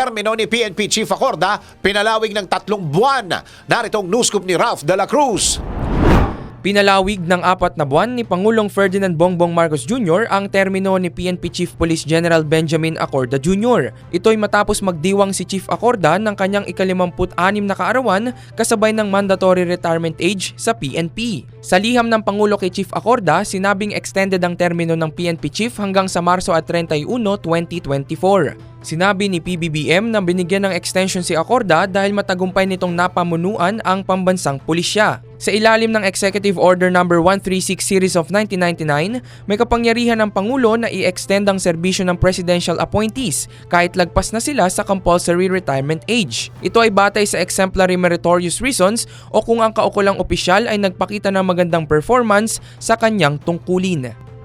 termino ni PNP Chief Acorda, pinalawig ng tatlong buwan. Naritong news scoop ni Ralph de la Cruz. Pinalawig ng apat na buwan ni Pangulong Ferdinand Bongbong Marcos Jr. ang termino ni PNP Chief Police General Benjamin Acorda Jr. Ito'y matapos magdiwang si Chief Acorda ng kanyang ikalimamput-anim na kaarawan kasabay ng mandatory retirement age sa PNP. Sa liham ng Pangulo kay Chief Acorda, sinabing extended ang termino ng PNP Chief hanggang sa Marso at 31, 2024. Sinabi ni PBBM na binigyan ng extension si Acorda dahil matagumpay nitong napamunuan ang pambansang pulisya. Sa ilalim ng Executive Order No. 136 Series of 1999, may kapangyarihan ng Pangulo na i-extend ang serbisyo ng presidential appointees kahit lagpas na sila sa compulsory retirement age. Ito ay batay sa exemplary meritorious reasons o kung ang kaukulang opisyal ay nagpakita ng magandang performance sa kanyang tungkulin.